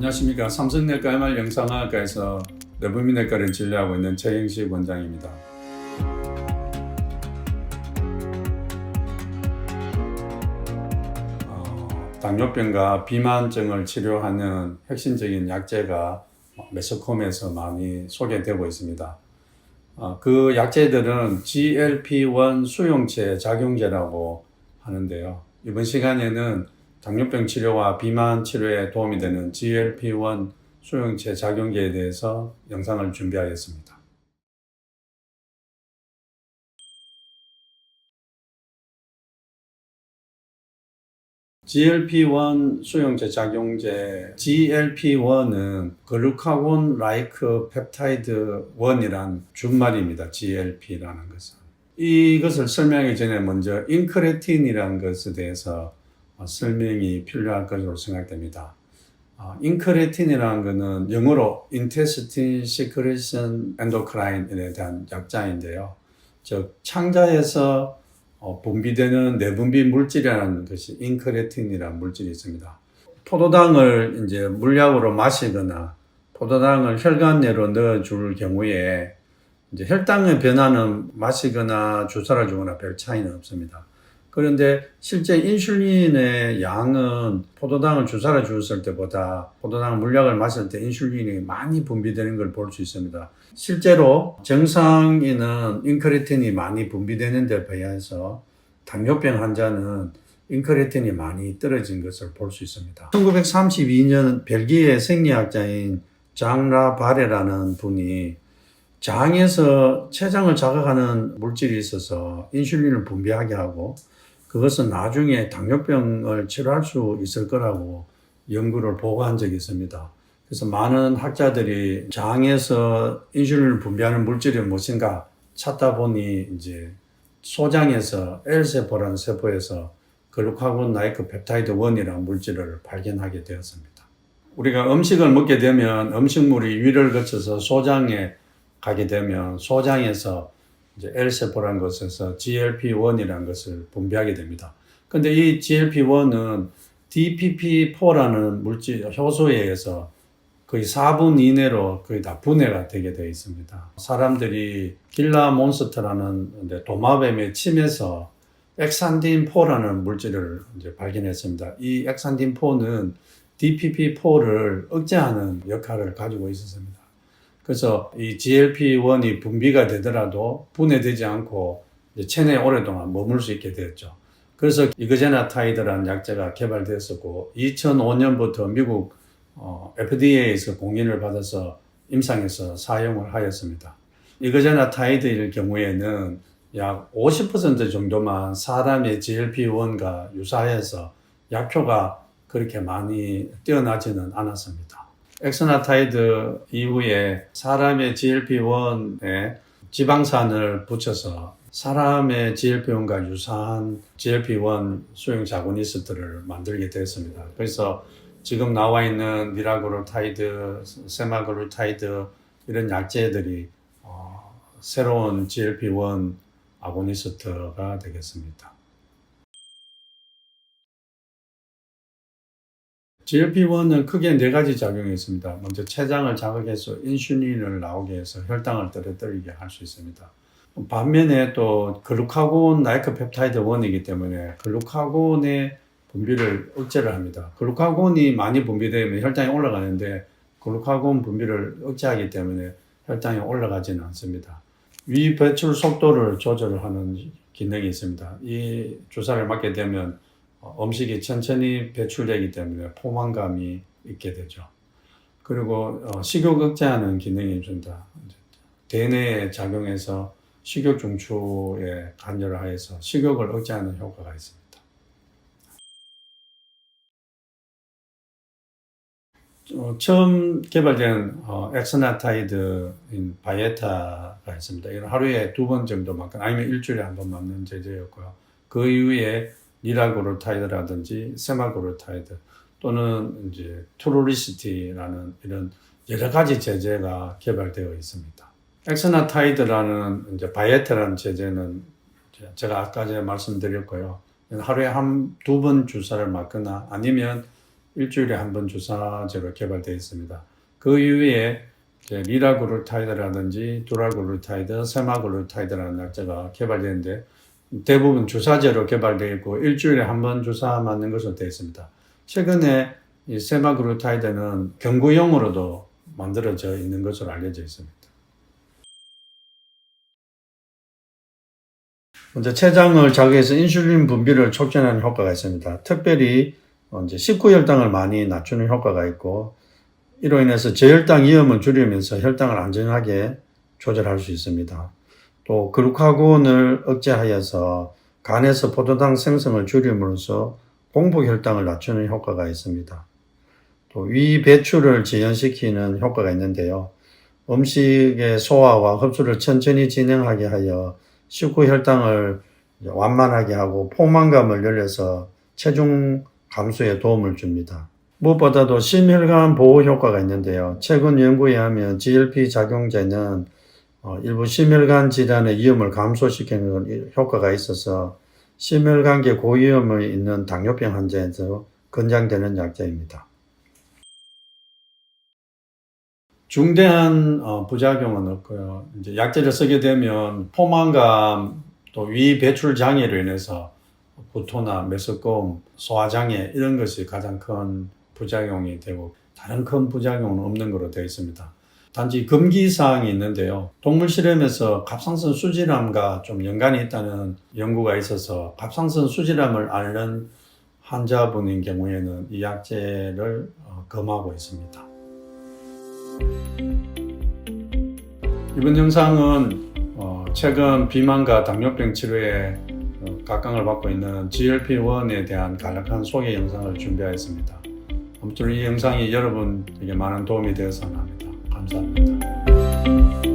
안녕하십니까 삼성내과 MR 영상학과에서 내부민내과를 진료하고 있는 최영식 원장입니다. 어, 당뇨병과 비만증을 치료하는 핵심적인 약제가 매스컴에서 많이 소개되고 있습니다. 어, 그 약제들은 GLP-1 수용체 작용제라고 하는데요. 이번 시간에는 당뇨병 치료와 비만 치료에 도움이 되는 GLP-1 수용체 작용제에 대해서 영상을 준비하였습니다. GLP-1 수용체 작용제 GLP-1은 글루카곤 라이크 펩타이드 1이란 준말입니다. GLP라는 것은. 이것을 설명하기 전에 먼저 인크레틴이라는 것에 대해서 어, 설명이 필요할 것으로 생각됩니다. 어, 인크레틴이라는 것은 영어로 Intestin Secretion Endocrine에 대한 약자인데요. 즉 창자에서 어, 분비되는 내분비 물질이라는 것이 인크레틴이라는 물질이 있습니다. 포도당을 이제 물약으로 마시거나 포도당을 혈관내로 넣어줄 경우에 이제 혈당의 변화는 마시거나 주사를 주거나 별 차이는 없습니다. 그런데 실제 인슐린의 양은 포도당을 주사를 주었을 때보다 포도당 물약을 마실 때 인슐린이 많이 분비되는 걸 볼 수 있습니다. 실제로 정상인은 인크레틴이 많이 분비되는 데 비해서 당뇨병 환자는 인크레틴이 많이 떨어진 것을 볼 수 있습니다. 1932년 벨기에 생리학자인 장라 바레라는 분이 장에서 췌장을 자극하는 물질이 있어서 인슐린을 분비하게 하고 그것은 나중에 당뇨병을 치료할 수 있을 거라고 연구를 보고한 적이 있습니다. 그래서 많은 학자들이 장에서 인슐린을 분비하는 물질이 무엇인가 찾다 보니 이제 소장에서 L세포라는 세포에서 글루카곤 나이크 펩타이드 1이라는 물질을 발견하게 되었습니다. 우리가 음식을 먹게 되면 음식물이 위를 거쳐서 소장에 가게 되면 소장에서 이제 L세포라는 것에서 GLP-1이라는 것을 분비하게 됩니다. 근데 이 GLP-1은 DPP-4라는 물질, 효소에 의해서 거의 4분 이내로 거의 다 분해가 되게 되어 있습니다. 사람들이 길라 몬스터라는 도마뱀의 침에서 엑산딘4라는 물질을 이제 발견했습니다. 이 엑산딘4는 DPP4를 억제하는 역할을 가지고 있었습니다. 그래서 이 GLP-1이 분비가 되더라도 분해되지 않고 체내에 오랫동안 머물 수 있게 되었죠. 그래서 이거제나타이드라는 약제가 개발되었었고 2005년부터 미국 어, FDA에서 공인을 받아서 임상에서 사용을 하였습니다. 이거제나타이드일 경우에는 약 50% 정도만 사람의 GLP-1과 유사해서 약효가 그렇게 많이 뛰어나지는 않았습니다. 엑스나타이드 이후에 사람의 GLP-1에 지방산을 붙여서 사람의 GLP-1과 유사한 GLP-1 수용 자고니스트를 만들게 됐습니다. 그래서 지금 나와 있는 미라그루타이드, 세마그루타이드 이런 약제들이 어, 새로운 GLP-1 아고니스트가 되겠습니다. GLP-1은 크게 네 가지 작용이 있습니다. 먼저 췌장을 자극해서 인슐린을 나오게 해서 혈당을 떨어뜨리게 할 수 있습니다. 반면에 또 글루카곤 나이크 펩타이드 1이기 때문에 글루카곤의 분비를 억제를 합니다. 글루카곤이 많이 분비되면 혈당이 올라가는데 글루카곤 분비를 억제하기 때문에 혈당이 올라가지는 않습니다. 위 배출 속도를 조절하는 기능이 있습니다. 이 주사를 맞게 되면 어, 음식이 천천히 배출되기 때문에 포만감이 있게 되죠. 그리고 어, 식욕 억제하는 기능이 있습니다. 대뇌에 작용해서 식욕 중추에 관여를 하여서 식욕을 억제하는 효과가 있습니다. 어, 처음 개발된 어, 엑스나타이드인 바이에타가 있습니다. 이건 하루에 두 번 정도 맞거나 아니면 일주일에 한 번 맞는 제제였고요. 그 이후에 니라고르타이드라든지 세마고르타이드 또는 이제 투로리시티라는 이런 여러 가지 제제가 개발되어 있습니다. 엑스나타이드라는 이제 바이에테라는 이제 제가 아까 전에 말씀드렸고요. 하루에 한 두 번 주사를 맞거나 아니면 일주일에 한 번 주사제로 개발되어 있습니다. 그 이후에 리라그루타이드라든지 두라그루타이드, 세마그루타이드라는 약제가 개발되는데 대부분 주사제로 개발되어 있고 일주일에 한 번 주사 맞는 것으로 되어 있습니다. 최근에 이 세마그루타이드는 경구용으로도 만들어져 있는 것으로 알려져 있습니다. 먼저 췌장을 자극해서 인슐린 분비를 촉진하는 효과가 있습니다. 특별히 어, 이제 식후혈당을 많이 낮추는 효과가 있고 이로 인해서 저혈당 위험을 줄이면서 혈당을 안정하게 조절할 수 있습니다. 또 글루카곤을 억제하여서 간에서 포도당 생성을 줄임으로써 공복 혈당을 낮추는 효과가 있습니다. 또 위 배출을 지연시키는 효과가 있는데요. 음식의 소화와 흡수를 천천히 진행하게 하여 식후 혈당을 완만하게 하고 포만감을 늘려서 체중 감소에 도움을 줍니다. 무엇보다도 심혈관 보호 효과가 있는데요. 최근 연구에 하면 GLP 작용제는 어, 일부 심혈관 질환의 위험을 감소시키는 효과가 있어서 심혈관계 고위험이 있는 당뇨병 환자에서 권장되는 약제입니다. 중대한 어, 부작용은 없고요. 이제 약제를 쓰게 되면 포만감 또 위 배출 장애로 인해서 구토나 메스꺼움, 소화장애 이런 것이 가장 큰 부작용이 되고 다른 큰 부작용은 없는 것으로 되어 있습니다. 단지 금기 사항이 있는데요. 동물 실험에서 갑상선 수질암과 좀 연관이 있다는 연구가 있어서 갑상선 수질암을 앓는 환자분인 경우에는 이 약제를 어, 검하고 있습니다. 이번 영상은 어, 최근 비만과 당뇨병 치료에 어, 각광을 받고 있는 GLP-1에 대한 간략한 소개 영상을 준비하였습니다. 아무튼 이 영상이 여러분에게 많은 도움이 되었으면 합니다. Hoşçakalın.